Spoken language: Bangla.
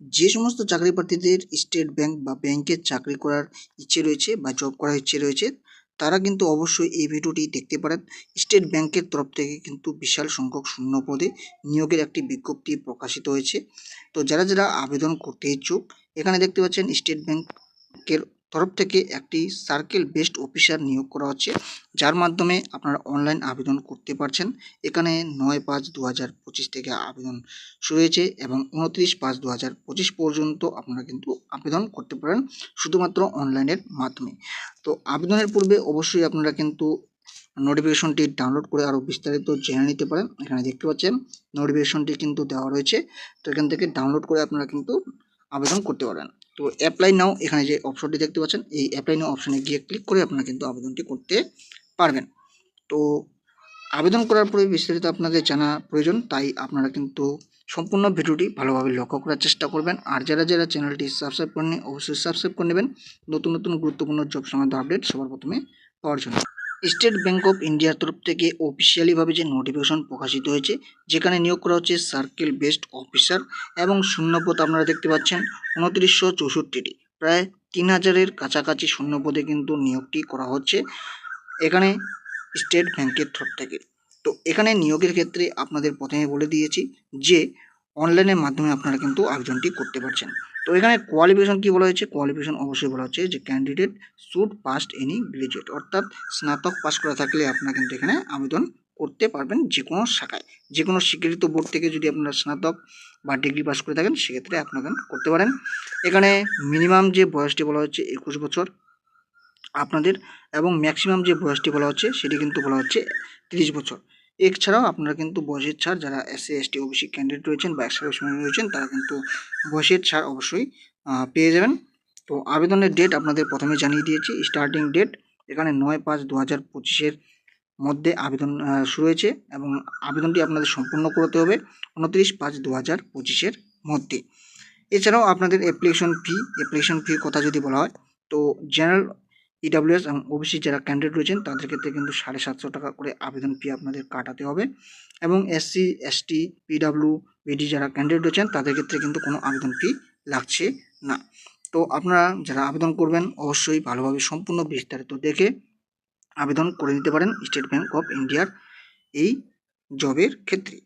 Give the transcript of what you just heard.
যে সমস্ত চাকরি প্রার্থীদের স্টেট ব্যাংক বা ব্যাংকের চাকরি করার ইচ্ছে রয়েছে বা জব করার ইচ্ছে রয়েছে, তারা কিন্তু অবশ্যই এই ভিডিওটি দেখতে পারেন। স্টেট ব্যাংকের তরফ থেকে কিন্তু বিশাল সংখ্যক শূন্য পদে নিয়োগের একটি বিজ্ঞপ্তি প্রকাশিত হয়েছে। তো যারা যারা আবেদন করতে ইচ্ছুক, এখানে দেখতে পাচ্ছেন স্টেট ব্যাংকের তরফ থেকে একটি সার্কেল বেস্ট অফিসার নিয়োগ করা হচ্ছে, যার মাধ্যমে আপনারা অনলাইন আবেদন করতে পারছেন। এখানে নয় পাঁচ দু হাজার পঁচিশ থেকে আবেদন শুরু হয়েছে এবং উনত্রিশ পাঁচ দু হাজার পঁচিশ পর্যন্ত আপনারা কিন্তু আবেদন করতে পারেন, শুধুমাত্র অনলাইনের মাধ্যমে। তো আবেদনের পূর্বে অবশ্যই আপনারা কিন্তু নোটিফিকেশনটি ডাউনলোড করে আরও বিস্তারিত জেনে নিতে পারেন। এখানে দেখতে পাচ্ছেন নোটিফিকেশনটি কিন্তু দেওয়া রয়েছে। তো এখান থেকে ডাউনলোড করে আপনারা কিন্তু আবেদন করতে পারেন। তো অ্যাপ্লাই নাও এখানে যে অপশনটি দেখতে পাচ্ছেন, এই অ্যাপ্লাই নাও অপশনে গিয়ে ক্লিক করে আপনারা কিন্তু আবেদনটি করতে পারবেন। তো আবেদন করার পরে বিস্তারিত আপনাদের জানা প্রয়োজন, তাই আপনারা কিন্তু সম্পূর্ণ ভিডিওটি ভালোভাবে লক্ষ্য করার চেষ্টা করবেন। আর যারা যারা চ্যানেলটি সাবস্ক্রাইব করেনি অবশ্যই সাবস্ক্রাইব করে নেবেন। নতুন নতুন গুরুত্বপূর্ণ জব সংক্রান্ত আপডেট সবার প্রথমে পাওয়ার জন্য। স্টেট ব্যাঙ্ক অফ ইন্ডিয়ার তরফ থেকে অফিসিয়ালিভাবে যে নোটিফিকেশন প্রকাশিত হয়েছে, যেখানে নিয়োগ করা হচ্ছে সার্কেল বেস্ট অফিসার এবং শূন্যপদ আপনারা দেখতে পাচ্ছেন উনত্রিশশো চৌষট্টিটি। প্রায় তিন হাজারের কাছাকাছি শূন্যপদে কিন্তু নিয়োগটি করা হচ্ছে এখানে স্টেট ব্যাংকের তরফ থেকে। তো এখানে নিয়োগের ক্ষেত্রে আপনাদের প্রথমে বলে দিয়েছি যে অনলাইনের মাধ্যমে আপনারা কিন্তু আবেদনটি করতে পারছেন। তো এখানে কোয়ালিফিকেশন কি বলা হয়েছে? কোয়ালিফিকেশন অবশ্যই বলা হচ্ছে যে candidate should past any graduate অর্থাৎ স্নাতক পাস করা থাকলে আপনারা কিন্তু এখানে আবেদন করতে পারবেন যে কোনো শাখায়। যে কোনো স্বীকৃত বোর্ড থেকে যদি আপনারা স্নাতক বা ডিগ্রি পাস করে থাকেন, সেক্ষেত্রে আপনারা করতে পারেন। এখানে মিনিমাম যে বয়সটি বলা হচ্ছে একুশ বছর আপনাদের এবং ম্যাক্সিমাম যে বয়সটি বলা হচ্ছে, সেটি কিন্তু বলা হচ্ছে তিরিশ বছর। এছাড়াও আপনারা কিন্তু বয়সের ছাড়, যারা এসসি এসটি ওবিসি ক্যান্ডিডেট রয়েছেন বা এক্সারভিসম্যান রয়েছেন, তারা কিন্তু বয়সের ছাড় অবশ্যই পেয়ে যাবেন। তো আবেদনের ডেট আপনাদের প্রথমে জানিয়ে দিয়েছি স্টার্টিং ডেট এখানে নয় পাঁচ দু হাজার পঁচিশের মধ্যে আবেদন শুরু হয়েছে এবং আবেদনটি আপনাদের সম্পূর্ণ করতে হবে উনত্রিশ পাঁচ দু হাজার পঁচিশের মধ্যে। এছাড়াও আপনাদের অ্যাপ্লিকেশন ফি অ্যাপ্লিকেশন ফির কথা যদি বলা হয়, তো জেনারেল ইডাব্লিউএস এবং ওবিসি যারা ক্যান্ডিডেট রয়েছেন, তাদের ক্ষেত্রে কিন্তু সাড়ে সাতশো টাকা করে আবেদন ফি আপনাদের কাটাতে হবে। এবং এসসি এসটি পিডাব্লিউ বিডি যারা ক্যান্ডিডেট রয়েছেন, তাদের ক্ষেত্রে কিন্তু কোনো আবেদন ফি লাগছে না। তো আপনারা যারা আবেদন করবেন, অবশ্যই ভালোভাবে সম্পূর্ণ বিস্তারিত দেখে আবেদন করে নিতে পারেন স্টেট ব্যাঙ্ক অফ ইন্ডিয়ার এই জবের ক্ষেত্রে।